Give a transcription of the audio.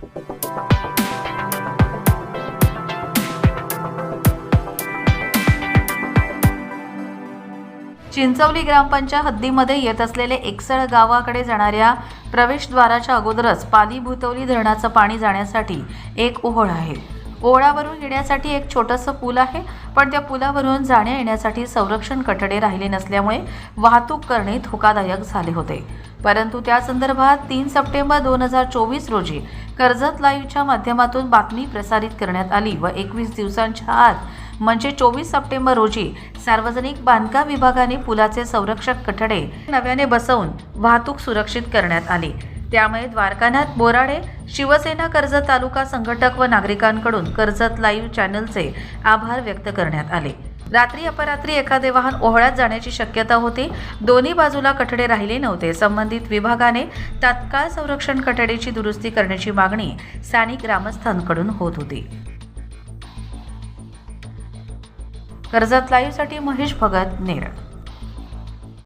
चिंचवली ग्रामपंचायत हद्दीमध्ये येत असलेले एकसळ गावाकडे जाणाऱ्या प्रवेशद्वाराच्या अगोदरच पाली भुतवली धरणाचं पाणी जाण्यासाठी एक ओहळ आहे. ओहळावरून येण्यासाठी एक छोटंसं पूल आहे पण त्या पुलावरून जाण्या येण्यासाठी संरक्षण कठडे राहिले नसल्यामुळे वाहतूक करणे धोकादायक झाले होते. परंतु त्या संदर्भात तीन सप्टेंबर दोन हजार चोवीस रोजी कर्जत लाईव्हच्या माध्यमातून बातमी प्रसारित करण्यात आली व एकवीस दिवसांच्या आत म्हणजे चोवीस सप्टेंबर रोजी सार्वजनिक बांधकाम विभागाने पुलाचे संरक्षक कठडे नव्याने बसवून वाहतूक सुरक्षित करण्यात आली. त्यामुळे द्वारकानाथ बोराडे शिवसेना कर्जत तालुका संघटक व नागरिकांकडून कर्जत लाईव्ह चॅनलचे आभार व्यक्त करण्यात आले. रात्री अपरात्री एखादे वाहन ओहळ्यात जाण्याची शक्यता होती. दोन्ही बाजूला कठडे राहिले नव्हते. संबंधित विभागाने तात्काळ संरक्षण कठडीची दुरुस्ती करण्याची मागणी स्थानिक ग्रामस्थांकडून होत होती. कर्जत लाईव्हसाठी महेश भगत नेरळ.